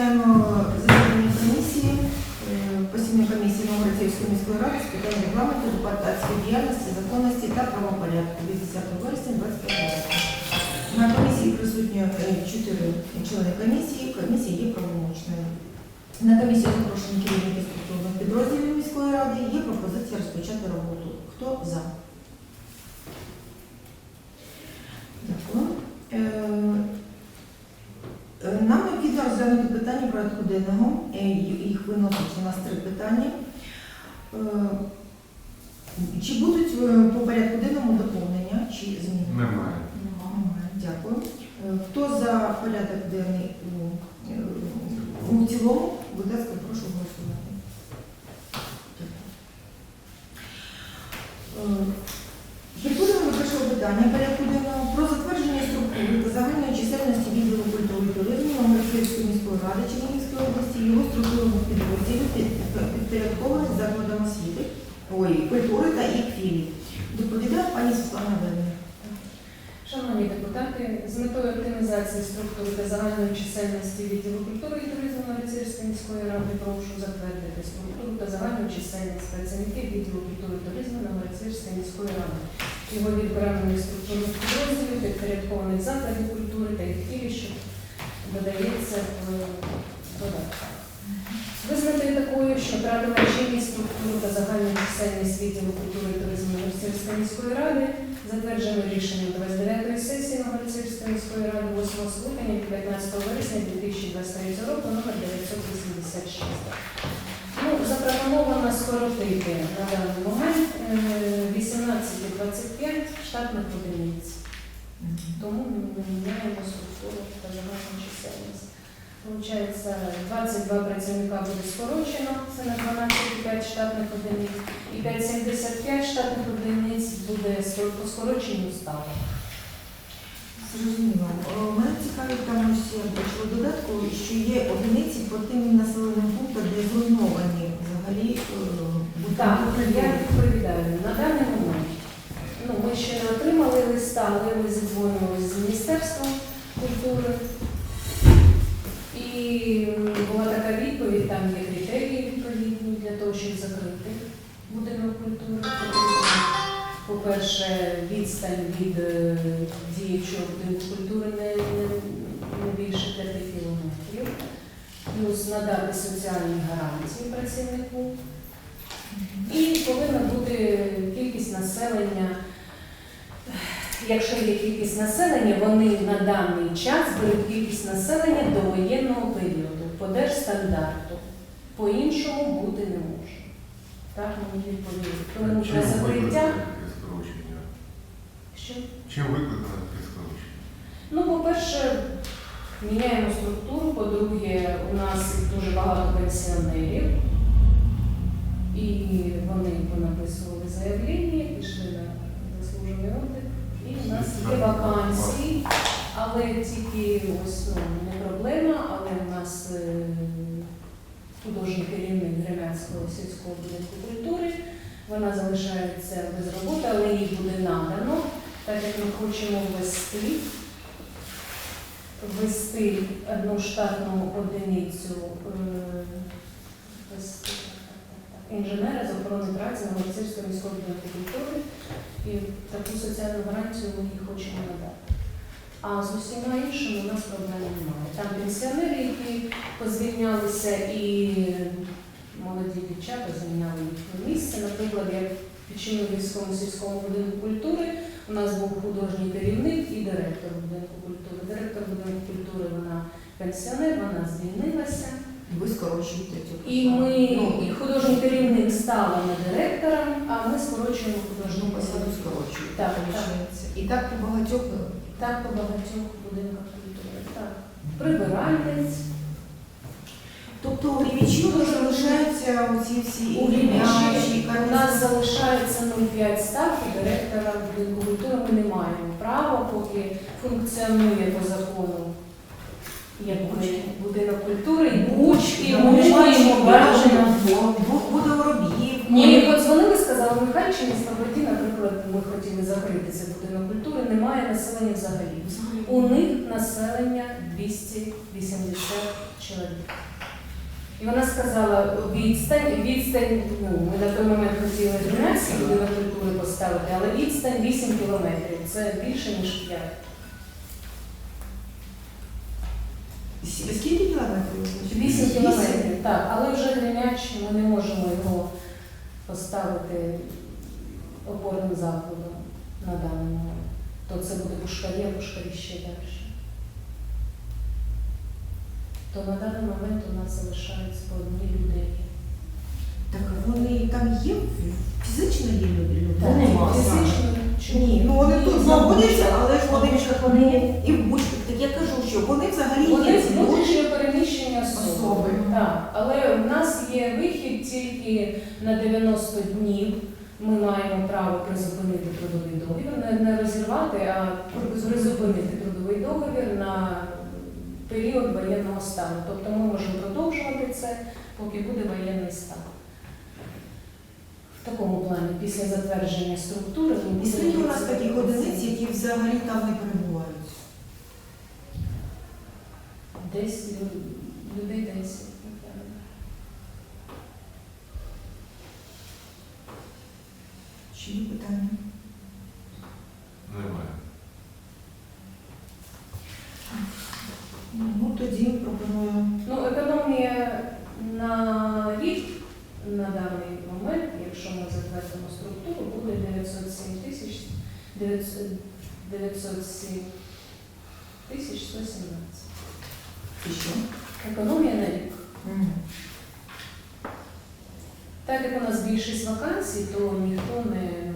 Починаємо засідання комісії, е, постійної комісії Новгородської міської ради з питань регламенту, депутатської діяльності, законності та правопорядку від 10 вересня 25 року. На комісії присутні е, чотири члени комісії. Комісія є правомочною. На комісію запрошені керівники структурних підрозділів міської ради. Є пропозиція розпочати роботу. Хто за? Дякую. Е, Нам необхідно розглянути питання порядку денного. Е, Їх виносить у нас три питання. Е, Чи будуть по порядку денному доповнення чи зміни? Немає. Немає. Дякую. Хто за порядок денний у цілому, будь ласка, прошу голосувати. Дякую. Е, Переходимо до першого питання порядку денного про затвердження структури та загальної чисельності відділу культури і туризму Новгородської міської ради Чернігівської області, його структурних підрозділів під- підпорядкованих закладам освіти, ой, культури та їх філій. Доповідає пані Світлана Вернер. Шановні депутати, з метою оптимізації структури та загальної чисельності відділу культури і туризму Новоцерської міської ради прошу структуру та загальну чисельність працівників відділу культури туризму Новоцерської міської ради. Його відокремлених структурних підрозділів, підпорядкованих закладів культури та їх філій, що додається в додатку. Визнати такою, що втратила чинність структуру та загальну чисельність відділу культури і туризму Новоцерської міської ради затверджено рішенням 29-ї сесії Новгородської міської ради 8 скликання від 15 вересня 2023 року номер 986. Запропоновано скоротити на даний момент е, 18-25 штатних одиниць. Тому ми міняємо структуру та загальну чисельність. Получається, 22 працівника буде скорочено, це на 12,5 штатних одиниць, і 5,75 штатних одиниць буде по скороченню ставок. Зрозуміло. Е, Мене цікавить там ось бачила додатку, що є одиниці по тим населеним пунктам, де зруйновані взагалі е, Так, я відповідаю. На даний момент ну, ми ще не отримали листа, але ми зідзвонювалися з Міністерством культури. І була така відповідь, там є критерії відповідні для того, щоб закрити будинок культури. По-перше, відстань від е, діючого будинку культури не, не, більше 5 кілометрів. Плюс надати соціальні гарантії працівнику. І повинна бути кількість населення. Якщо є кількість населення, вони на даний час беруть кількість населення до воєнного періоду по держстандарту. По-іншому бути не може. Так мені відповіли. Тому Чим для закриття. Що? Чим викликане таке скорочення? Ну, по-перше, міняємо структуру, по-друге, у нас дуже багато пенсіонерів. І вони понаписували заявлення, пішли на заслужений отдих. І в нас є вакансії, але тільки ось ну, не проблема, але у нас е, художній керівник Гремянського сільського будинку культури. Вона залишається без роботи, але їй буде надано, так як ми хочемо ввести, ввести одну штатну одиницю е, інженера з охорони праці на міського будинку культури. І таку соціальну гарантію ми їй хочемо надати. А з усіма іншими у нас проблем немає. Там пенсіонери, які позвільнялися, і молоді дівчата звільняли їхнє місце. Наприклад, я в Чернігівському сільському будинку культури у нас був художній керівник і директор будинку культури. Директор будинку культури вона пенсіонер, вона звільнилася. Ви скорочуєте цю І ми, Ну, і художній керівник стала не директором, а ми скорочуємо художню посаду посаду. скорочуєте. Так, виходить. І так по багатьох Так по багатьох будинках культури. Так. Прибиральниць. Тобто у Рівічі залишаються оці всі У Рівничі і у нас залишається 0,5 ставки директора будинку культури. Ми не маємо права, поки функціонує по закону якби будинок культури бучки, бачення. Буде вороб'їв. Мені подзвонили, сказали, Михайлівщині Слободі, наприклад, ми хотіли закрити цей будинок культури, немає населення взагалі. У них населення 284 чоловік. І вона сказала, відстань, відстань, ну, ми на той момент хотіли 12 будинок культури поставити, але відстань 8 кілометрів. Це більше, ніж 5. Скільки кілометрів? 8 кілометрів, так, але вже Гремяч ми не можемо його поставити опорним закладом на даний момент. То це буде пушкарі, а пушкарі ще далі. То на даний момент у нас залишаються по одній людей. Так вони там є? Фізично є люди? люди? Та Нема. Фізично Ні, ну вони тут Ні, знаходяться, але ж вони Бабушка, вони є? і в бучках. Так я кажу, що вони взагалі Вони є. люди. внутрішньо переміщені особи. Особи. Так. Але в нас є вихід тільки на 90 днів. Ми маємо право призупинити трудовий договір, не, не розірвати, а призупинити трудовий договір на період воєнного стану. Тобто ми можемо продовжувати це, поки буде воєнний стан. В такому плані, після затвердження структури, ми І скільки у нас такі таких одиниць, які взагалі там не перебувають? Десь лю- людей 10. напевно. Чи є питання? Немає. Ну тоді пропоную. Ну, економія на рік на даний момент, якщо ми затвердимо структуру, буде 907 тисяч 900 907 тисяч 117. І що? Економія на рік. Так як у нас більшість вакансій, то ніхто не ну,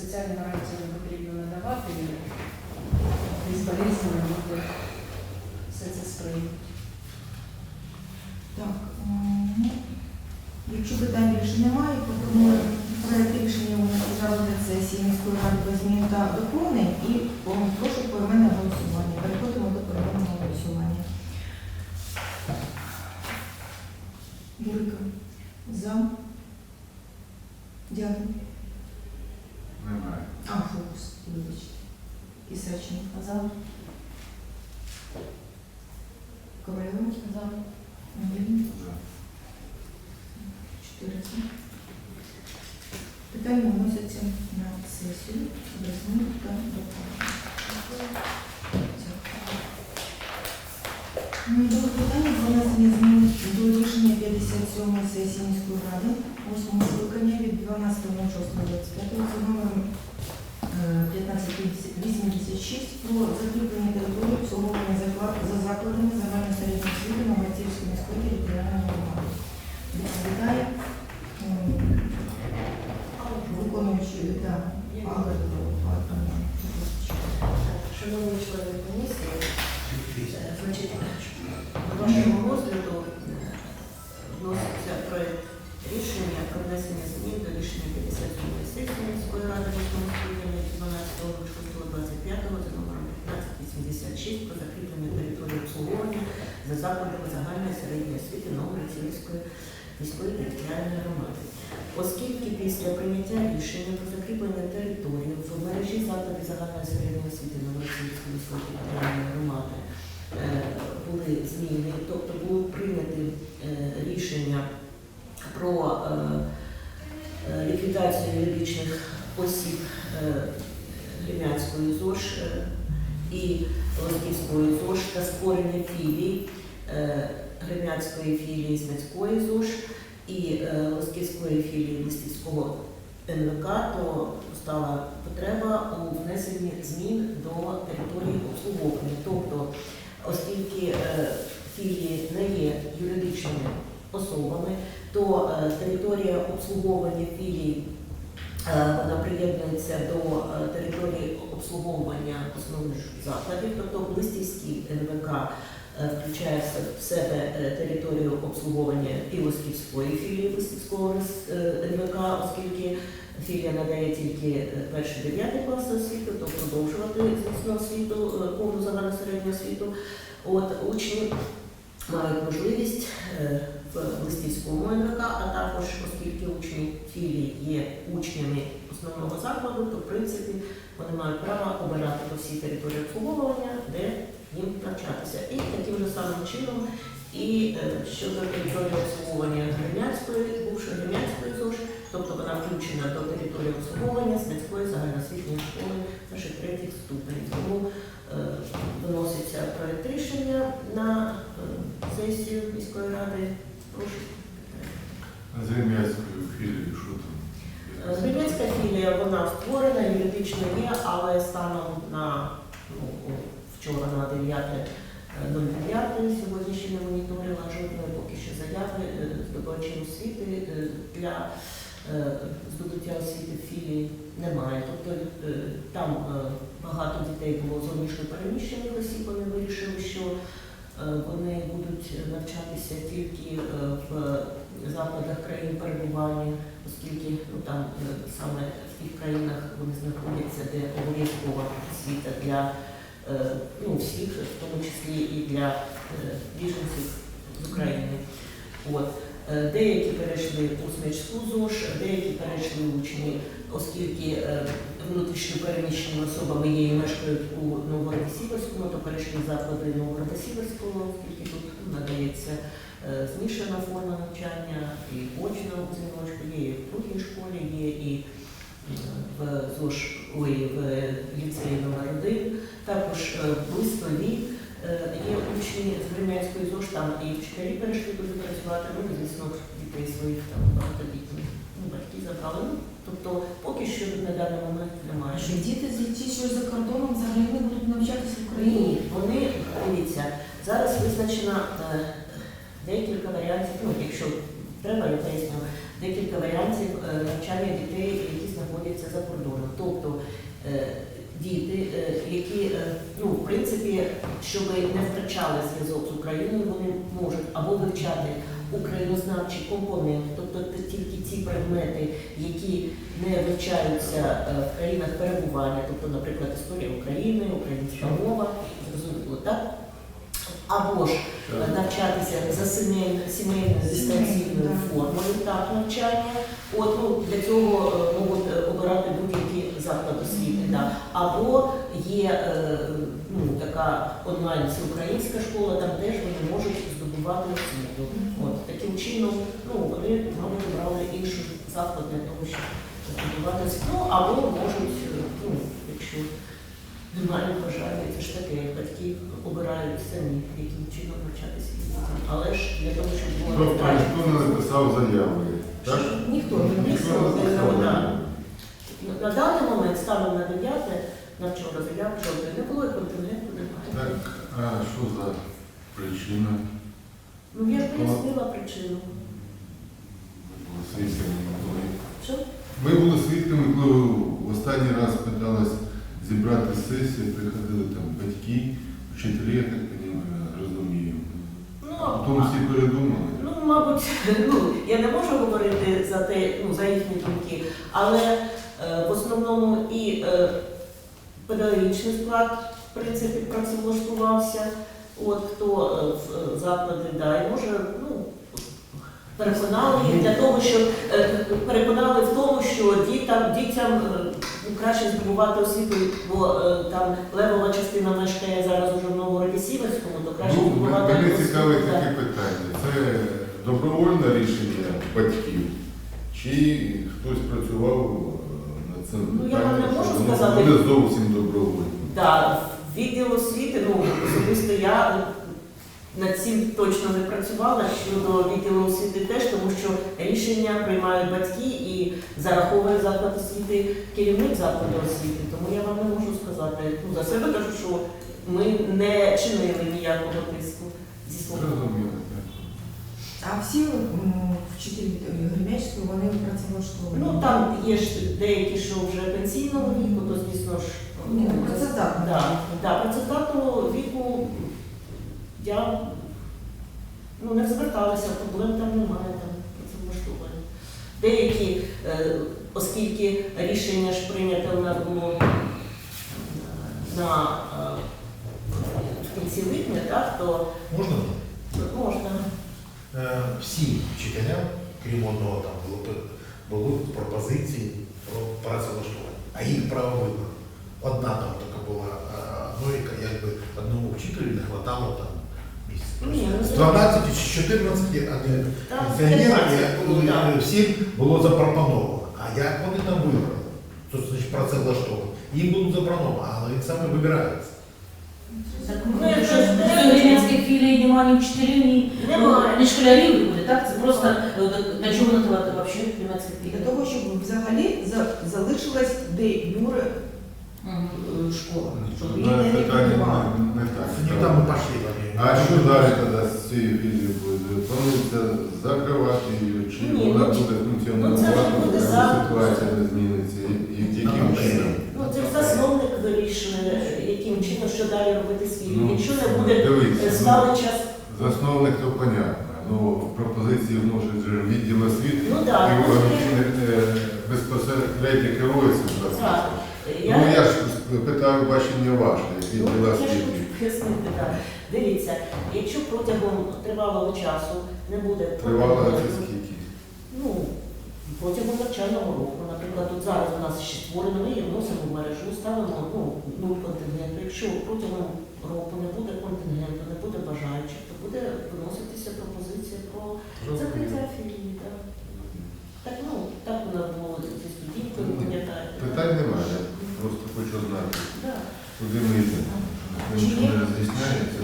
соціальні гарантії не потрібно надавати, і болезні не буде все це сприйняти. Так, ну, якщо питань більше немає, пропоную проект рішення винести за розгляд сесії міської ради без змін та доповнень і прошу поіменне голосування. Переходимо до поіменного голосування. Юрика. За. Дякую. Немає. А, фокус, вибачте. Ісачник. За. Ковальова. За. Андрій. За. Чотири за. Питання вносяться на сесію без змін та доповнень. Друге питання внесення змін до рішення 57 сесії міської ради. 8 скликання від 12.06.25 за номером е, 1586 про закріплення території обслуговування за закладами загальної середньої освіти Новоцівської міської територіальної громади. Відповідає м, виконуючий да, Алла Павлівна. Шановні члени комісії, е, значить, до вашого розгляду е, вноситься проект рішення про внесення змін до рішення 57 сесії міської ради 8 скликання від 12.06.25 за номером 1586 про закріплення території обслуговування за закладами загальної середньої освіти Новоград-Сільської міської територіальної громади. Оскільки після прийняття рішення про закріплення території в мережі закладів загальної середньої освіти Новосільської міської територіальної громади е, були зміни, тобто було прийняті е, рішення про е, ліквідацію юридичних осіб Гремянської ЗОЖ і Лосківської ЗОЖ та створення філій е, Гремянської філії Знацької ЗОЖ і е, Лосківської філії Листівського НВК, то стала потреба у внесенні змін до території обслуговування. Тобто, оскільки е, філії не є юридичними особами, то територія обслуговування філій е, вона приєднується до території обслуговування основних закладів, тобто Листівський НВК включає в себе е, територію обслуговування Пілосківської філії Листівського роз- е, НВК, оскільки філія надає тільки е, перший дев'ятий клас освіти, то продовжувати звісно освіту, е, повну загальну середню освіту. От учні мають можливість е, в Листівському НВК, а також, оскільки учні філії є учнями основного закладу, то в принципі вони мають право обирати по всій території обслуговування, де їм навчатися. І таким же самим чином І е, щодо території обслуговування Гремянської, бувшої Гремянської ЗОЖ, тобто вона включена до території обслуговування Сміської загальноосвітньої школи наших третіх ступенів. Тому е, виноситься проект рішення на е, сесію міської ради. Прошу. З рем'янською філією, що там? Гремянська філія вона створена, юридично є, але станом на ну, вчора на 9.09 сьогодні ще не моніторила жодної поки що заяви е, здобувачів освіти е, для е, здобуття освіти в філії немає. Тобто е, там е, багато дітей було зовнішньо переміщених осіб, вони вирішили, що е, вони будуть навчатися тільки е, в закладах країн перебування, оскільки ну, там е, саме в тих країнах вони знаходяться, де обов'язкова освіта для е, ну, всіх, в тому числі і для е, біженців з України. От. Е, Деякі перейшли у Смічську ЗОЖ, деякі перейшли учні, оскільки е, внутрішньо переміщеними особами є і мешкають у Новгороді-Сіверському, то перейшли заклади Новгорода-Сіверського, оскільки тут надається е, змішана форма навчання, і очна у є і в другій школі, є і е, в ЗОЖ, ой, в ліцеї номер 1 також е, в Листові е, є учні з Гремянської ЗОЖ, там і вчителі перейшли туди працювати, ну, звісно, дітей своїх там багатодітних ну, батьки забрали. Ну, тобто поки що на даний момент немає. Що діти з ті, що за кордоном взагалі не будуть навчатися в Україні? Ні, вони, дивіться, зараз визначено е, декілька варіантів, ну, якщо треба, я декілька варіантів е, навчання дітей, які знаходяться за кордоном. Тобто е, діти, е, які, ну, в принципі, щоб не втрачали зв'язок з Україною, вони можуть або вивчати українознавчий компонент, тобто тільки ті предмети, які не вивчаються в країнах перебування, тобто, наприклад, історія України, українська мова, зрозуміло, так? Або ж навчатися за сімейною дистанційною формою так, навчання. От, ну, для цього е, можуть е, обирати будь-які заклади освіти. Да. Або є е, ну, така онлайн всеукраїнська школа, там теж вони можуть здобувати освіту. От, таким чином, ну, вони, мабуть, обрали інший заклад для того, щоб здобувати освіту, Ну, або можуть, ну, якщо немає бажання, це ж таке, батьки обирають самі, яким чином навчатися дітям. Але ж для того, щоб було Тобто ніхто не написав заяви, так? Ніхто не Ніхто не написав. На- даний момент, станом на 9, на вчора заяв жодної не було і контингенту немає. Так, а що за причина? Ну, я пояснила причину. Ми були свідками, коли Що? Ми були свідками, коли в останній раз питалась зібрати сесію, приходили там батьки, вчителі, я так розумію. Ну, потім всі передумали. Ну, мабуть, ну, я не можу говорити за те, ну, за їхні думки, але е, в основному і е, педагогічний склад, в принципі, працевлаштувався, от хто е, в е, заклади, да, і може, ну, переконали їх для того, щоб е, переконали в тому, що дітям, дітям е, ну, краще здобувати освіту, бо е, там левова частина мешкає зараз уже в Новгороді Сіверському, то краще Ну, здобувати мене да. таке питання. Це добровольне рішення батьків? Чи хтось працював над цим Ну, я вам не можу сказати. буде зовсім добровольно? Да, відділ освіти, ну особисто я над цим точно не працювала щодо відділу освіти теж, тому що рішення приймають батьки і зараховує заклад освіти керівник закладу освіти. Тому я вам не можу сказати. Ну, за себе кажу, що ми не чинили ніякого тиску зі свого А всі м, вчителі Гремячської, вони працевлаштовані? Ну там є ж деякі, що вже пенсійного віку, то звісно ж. Ні, ну, працездатні. Да, да, працездатного віку я ну, не зверталася, проблем там немає, там працевлаштовані. Деякі, е, оскільки рішення ж було е, на е, в кінці липня, так, то Можна? можна. Е, Всім вчителям, крім одного, там було, були пропозиції про працевлаштування, а їх право вибору. Одна там така була, ну, яка якби одному вчителю не хватало там. Ні, ну, З 12 чи 14 а Там пенсіонерів 15 було, я- так. всім було запропоновано. А як вони там вибрали? Що значить працевлаштовані? Їм будуть запропоновано, але він саме вибирається. Так, Ну, ну, якщо немає ні вчителів, ні, Немає. ні школярів буде, так? Це просто е, до- до чого називати взагалі Для того, щоб взагалі за- залишилась де юре школа, щоб Ну, її не ліквідували. так. А що далі тоді з цією філією буде? Планується закривати її, чи Ні, вона ну, буде ну, це функціонувати, ж буде коли за- ситуація не зміниться? І Ну, яким чином? Ну, це ж засновник вирішує, яким чином, що далі робити фільмом. Ну, Якщо не буде дивіться, е, ну, сталий час, Засновник то понятно. Ну, пропозиції вносить же відділ освіти. Ну, да, і ну, вони, е, безпосередньо керується так. Я, Ну я ж питаю бачення ваше, як ну, я хочу пояснити, так. Дивіться, якщо протягом тривалого часу не буде Тривало це скільки? Ну, протягом навчального року, наприклад, от зараз у нас ще створено, ми її вносимо в мережу, ставимо ну, нуль контингенту. Якщо протягом року не буде контингенту, не буде бажаючих, то буде виноситися пропозиція про закриття філії. Так, так ну, так у нас було зі студінькою, пам'ятаєте. Питань немає, я знати, куди ми йдемо. Якщо не роз'ясняється,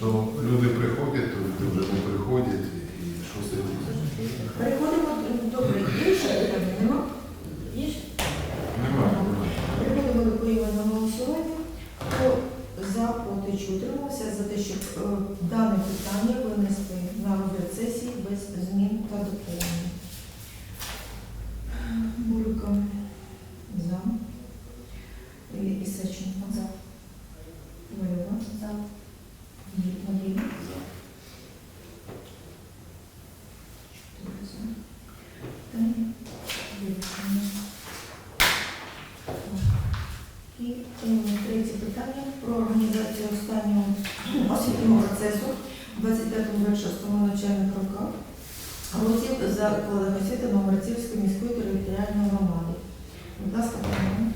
то люди приходять, то люди вже не приходять, і що з цим? Переходимо до більше питання нема. Є ж? Немає. немає. Переходимо до поіменного голосування. Хто за, проти, чи утримався за те, щоб е, дане питання винести на розгляд сесії без змін та доповнень. Бурика за. І Ісаченко за. Валюва за. Надія. Чотири за. Таня. Віршина. І е, третє питання про організацію останнього освітнього процесу в 25-26 навчальних роках років закладах освіти Новгородцівської міської територіальної громади. Будь ласка, пані.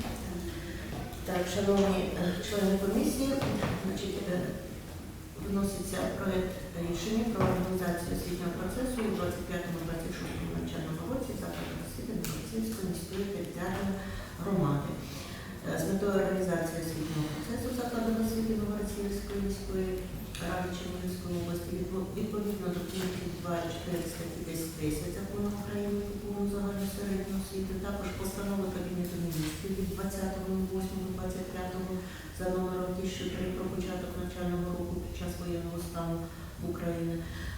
Так, шановні е, члени комісії, значить, е, виноситься проект рішення про організацію освітнього процесу у 25-26 навчальному році закладів освіти Новгородцівської міської територіальної громади. Е, З метою організації освітнього процесу закладів освіти Новгородцівської міської ради Чернігівської області відповідно до пунктів 2 і 4 статті 10 10 закону України про повну загальну середню освіту, також постанови Кабінету міністрів від 20.08.25 за номером 1003 про початок навчального року під час воєнного стану в Україні.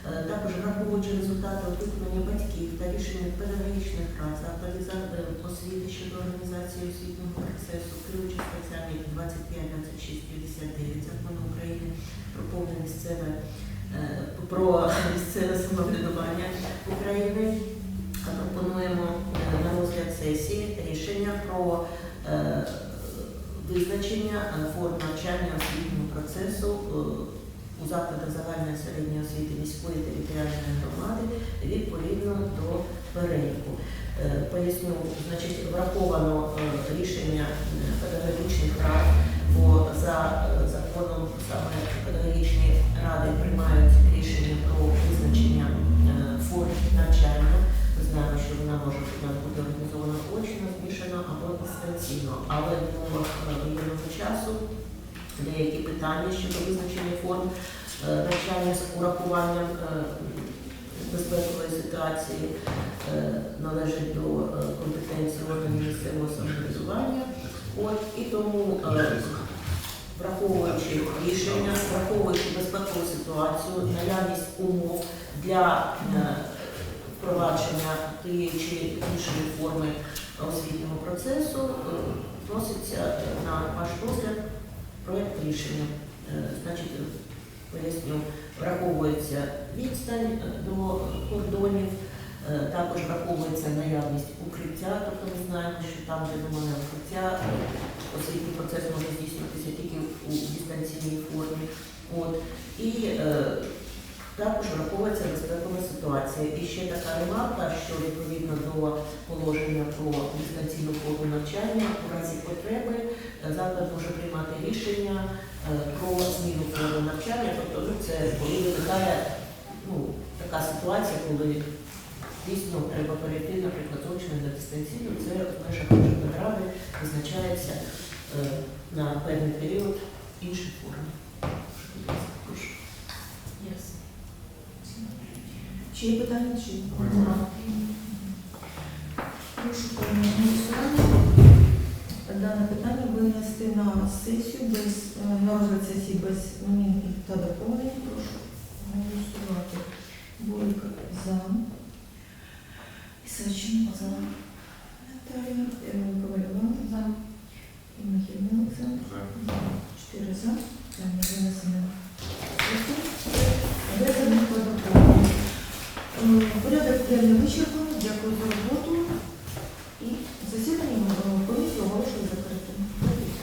Е, Також враховуючи результати опитування батьків та рішення педагогічних рад закладів освіти щодо організації освітнього процесу, керуючи статтями 25, 26, 59 закону України про повне місцеве е, про місцеве самоврядування України. Пропонуємо е, на розгляд сесії рішення про визначення форм навчання освітнього процесу у закладах загальної середньої освіти міської територіальної громади відповідно до переліку. Е, Поясню, значить, враховано е, рішення е, педагогічних рад, бо за законом саме педагогічні ради приймають рішення про визначення форм навчання. Знаємо, що вона може бути організована очно, змішано або дистанційно, але в умовах воєнного часу деякі питання щодо визначення форм е, навчання з урахуванням е, безпекової ситуації е, належать до компетенції органів місцевого самоврядування. От і тому, враховуючи рішення, враховуючи безпекову ситуацію, наявність умов для впровадження тієї чи іншої форми освітнього процесу, вноситься на ваш розгляд проект рішення. Е, Значить, е, поясню, враховується відстань е, до кордонів, також враховується наявність укриття, тобто ми знаємо, що там, де немає укриття, е, освітній процес може здійснюватися тільки у дистанційній формі. От. І Також враховується безпекова ситуація. І ще така ремарка, що відповідно до положення про дистанційну форму навчання у разі потреби е, заклад може приймати рішення е, про зміну форми навчання. Тобто ну, це коли виникає ну, така ситуація, коли дійсно треба перейти, наприклад, з очної на дистанційну, це в межах ради визначається е, на певний період інші форми. Прошу. Ясно. Чи є питання? Чи Нема. Прошу проголосувати. Дане питання винести на сесію без е, на розгляд сесії без змін та доповнень. Прошу голосувати. Бойко за. Ісаченко за. Наталія Ковальова за. І Михайло Олександр. Чотири за. Винесено.